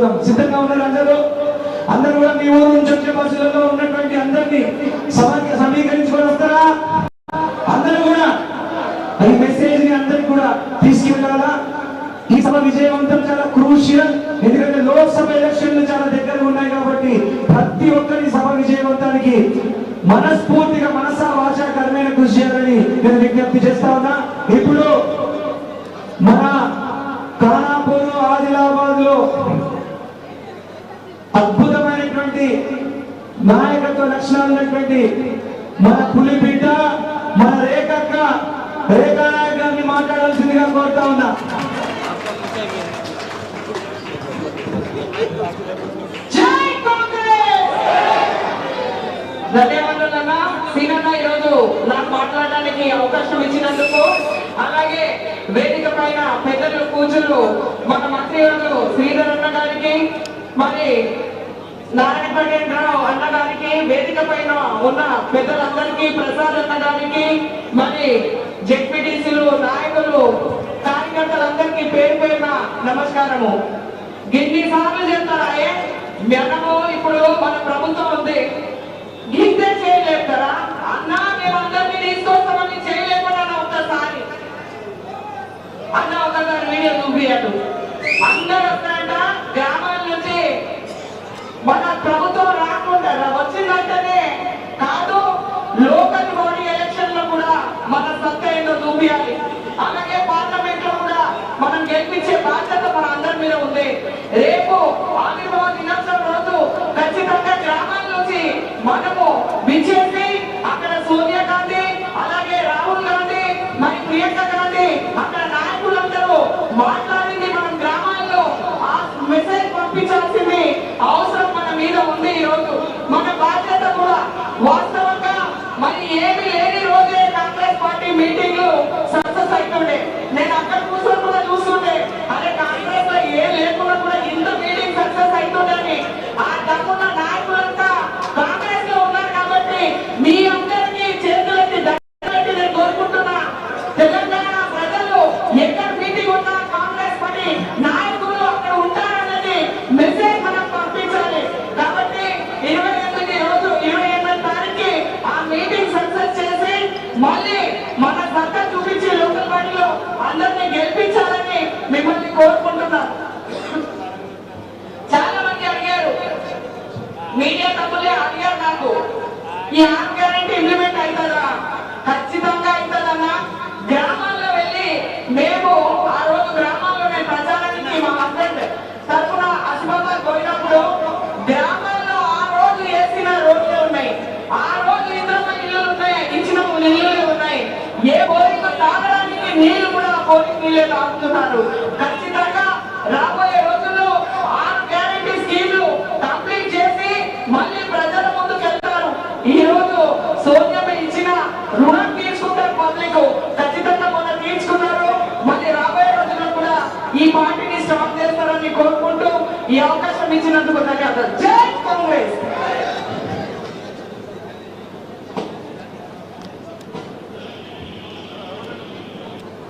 చేస్తున్నాం సిద్ధంగా ఉన్నారు అందరూ? అందరూ కూడా మీ ఊరు నుంచి వచ్చే బస్సులలో ఉన్నటువంటి అందరినీ సమాజ సమీకరించుకొని వస్తారా? అందరూ కూడా ఈ మెసేజ్ని అందరికి కూడా తీసుకెళ్ళాలా? ఈ సభ విజయవంతం చాలా క్రూషియల్ ఎందుకంటే లోక్సభ ఎలక్షన్లు చాలా దగ్గర ఉన్నాయి కాబట్టి ప్రతి ఒక్కరి సభ విజయవంతానికి మనస్ఫూర్తిగా మనసా వాచా కర్మైన కృషి చేయాలని నేను విజ్ఞప్తి చేస్తా ఉన్నా. ఇప్పుడు మన ఖానాపూర్ ఆదిలాబాద్లో నాయకత్వ లక్షణాలు ఉన్నటువంటి మన పులి బిడ్డ మన రేఖక్క రేఖా నాయక్ గారిని మాట్లాడాల్సిందిగా కోరుతా ఉన్నా. జై కాంగ్రెస్! ధన్యవాదాలన్నా సీనన్న ఈరోజు నాకు మాట్లాడడానికి అవకాశం ఇచ్చినందుకు అలాగే వేదిక పైన పెద్దలు కూచులు మన మంత్రివర్యులు శ్రీధర్ అన్న గారికి మరి నారాయణపేటరావు అన్న గారికి వేదిక పైన ఉన్న పెద్దలందరికీ ప్రసాద్ అన్న గారికి మరి జెడ్పీటీసీలు నాయకులు కార్యకర్తలందరికీ పేరు పేరున నమస్కారము. గిన్ని సార్లు చెప్తారా ఏ? మనము ఇప్పుడు మన ప్రభుత్వం ఉంది. గింతే చేయలేపుతారా కదా అన్నా మేమందరినీ తీసుకొస్తామని చేయలేకుండా ఒక్కసారి? అన్న ఒకసారి వీడియో చూపియడు. అందరూ వస్తారంట గ్రామాల నుంచి మన ప్రభుత్వం రాకుండా వచ్చిందంటేనే కాదు లోకల్ బాడీ ఎలక్షన్లో కూడా మన సత్తా ఏంటో చూపించాలి అలాగే పార్లమెంట్లో కూడా మనం గెలిపించే బాధ్యత మన అందరి మీద ఉంది రేపు ఆవిర్భావ దినోత్సవం రోజు ఖచ్చితంగా గ్రామాల నుంచి మనము విచ్చేసి అక్కడ సోనియా గాంధీ అలాగే రాహుల్ గాంధీ మరి ప్రియాంక గాంధీ అక్కడ నాయకులందరూ మాట్లాడింది మనం గ్రామాల్లో ఆ మెసేజ్ పంపించాల్సింది అవసరం మన మీద ఉంది ఈ రోజు మన బాధ్యత కూడా వాస్తవంగా మరి ఏమి లేని రోజే కాంగ్రెస్ పార్టీ మీటింగ్లు సక్సెస్ అవుతుండే నేను అక్కడ కూర్చొని కూడా చూస్తుండే అరే కాంగ్రెస్లో ఏం లేకుండా కూడా ఇంత మీటింగ్ సక్సెస్ అవుతుందని ఆ డబ్బున్న నాయకులంతా కాంగ్రెస్లో ఉన్నారు కాబట్టి మీ అందరికీ చేతులెత్తి దండం పెట్టి నేను కోరుకుంటున్నా తెలంగాణ ప్రజలు ఎక్కడ మీటింగ్ ఉన్నా కాంగ్రెస్ పార్టీ నాయకులు అక్కడ ఉంటారన్నది మెసేజ్ మనం పంపించాలి కాబట్టి ఇరవై ఎనిమిది రోజు ఇరవై ఎనిమిది తారీఖు ఆ మీటింగ్ సక్సెస్ చేసి మళ్ళీ మన సత్తా చూపించి లోకల్ పార్టీలో అందరినీ గెలిపించాలని మిమ్మల్ని కోరుకుంటున్నాను చాలా మంది అడిగారు మీడియా తప్పులే అడిగారు నాకు. ఈ ఆన్ తాగడానికి కూడా బోరింగ్ నీళ్ళే తాగుతున్నారు ఖచ్చితంగా రాబోయే రోజుల్లో ఆరు గ్యారంటీ స్కీమ్లు కంప్లీట్ చేసి మళ్ళీ ప్రజల ముందుకు వెళ్తారు. ఈ రోజు సోనియమ్మ ఇచ్చిన రుణం తీర్చుకుంటారు పబ్లిక్. ఖచ్చితంగా మొన్న తీర్చుకున్నారు. మళ్ళీ రాబోయే రోజుల్లో కూడా ఈ పార్టీని స్టాప్ చేస్తారని కోరుకుంటూ ఈ అవకాశం ఇచ్చినందుకు ధన్యవాదాలు. జై కాంగ్రెస్!